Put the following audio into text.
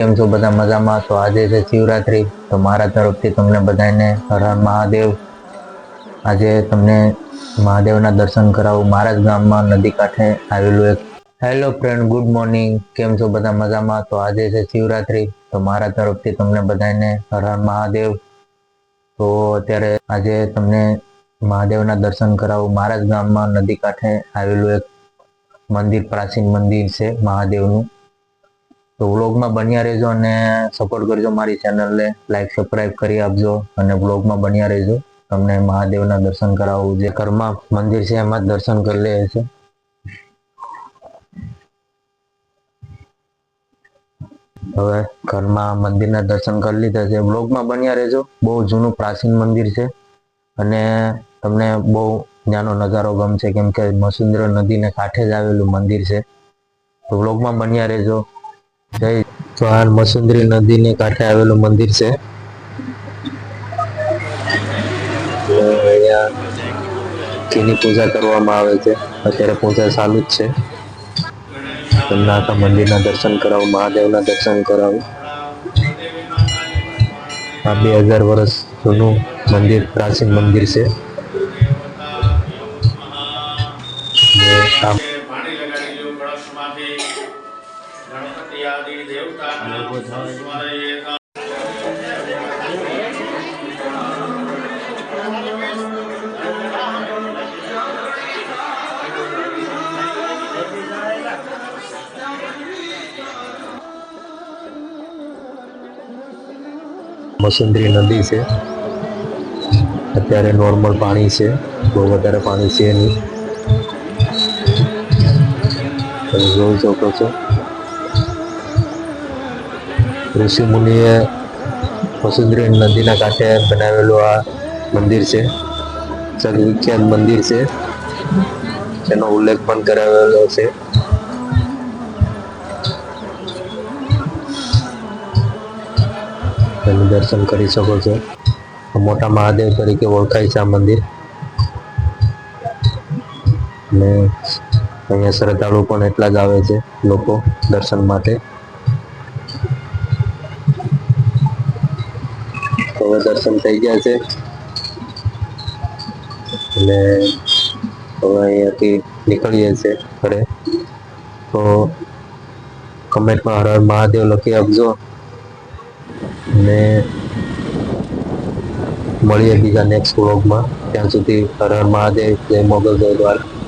કેમ છો? બધા મજામાં? તો આજે છે શિવરાત્રી. તો મારા તરફથી તમને બધાને હર હર મહાદેવ. આજે તમને મહાદેવના દર્શન કરાવું. મારા જ ગામમાં નદી કાંઠે આવેલું એક. હેલો ફ્રેન્ડ ગુડ મોર્નિંગ કેમ છો? બધા મજામાં? તો આજે છે શિવરાત્રી. તો મારા તરફથી તમને બધાને હર હર મહાદેવ. તો અત્યારે આજે તમને મહાદેવના દર્શન કરાવું. મારા જ ગામમાં નદી કાંઠે આવેલું એક મંદિર, પ્રાચીન મંદિર છે મહાદેવનું. તો વ્લોગમાં બન્યા રહેજો અને સપોર્ટ કરજો મારી ચેનલને લાઈક સબસ્ક્રાઈબ કરી આપજો અને વ્લોગમાં બન્યા રહેજો. તમને મહાદેવના દર્શન કરાવું. જે ઘરમાં મંદિર છે, એમાં જ દર્શન કરી લે છે. હવે ઘરમાં મંદિરના દર્શન કરી લીધા છે. વ્લોગમાં બન્યા રહેજો. બહુ જૂનું પ્રાચીન મંદિર છે. અને તમને બહુ ત્યાંનો નજારો ગમશે. કેમ કે મસુંદર નદીને કાંઠે જ આવેલું મંદિર છે. તો વ્લોગમાં બન્યા રહેજો. જય તો આ મસુંદરી નદીને કાંઠે આવેલું મંદિર છે. તેની પૂજા કરવામાં આવે છે, અત્યારે પૂજા ચાલુ જ છે. તમને આખા મંદિરના દર્શન કરાવું, મહાદેવના દર્શન કરાવું. આ બે હજાર વર્ષ જૂનું મંદિર, પ્રાચીન મંદિર છે. મસુંદરી નદી છે. અત્યારે નોર્મલ પાણી છે. બહુ વધારે પાણી છે નહીં. તમે જોઈ શકો છો. ઋષિ મુનિએ મસુંદરી નદીના કાંઠે બનાવેલું આ મંદિર છે. જગવિખ્યાત મંદિર છે. તેનો ઉલ્લેખ પણ કરાવેલો છે. તેનું દર્શન કરી શકો છો. મોટા મહાદેવ તરીકે ઓળખાય છે આ મંદિર. અને અહીંયા શ્રદ્ધાળુ પણ એટલા જ આવે છે લોકો દર્શન માટે. હવે દર્શન થઈ ગયા છે. એટલે હવે અહીંયાથી નીકળીએ છીએ ઘરે તો કમેન્ટમાં હર હર મહાદેવ લખી આપજો. અને મળીએ બીજા નેક્સ્ટ વ્લોગમાં ત્યાં સુધી હર હર મહાદેવ, જય મોગલ, જય દ્વારકા.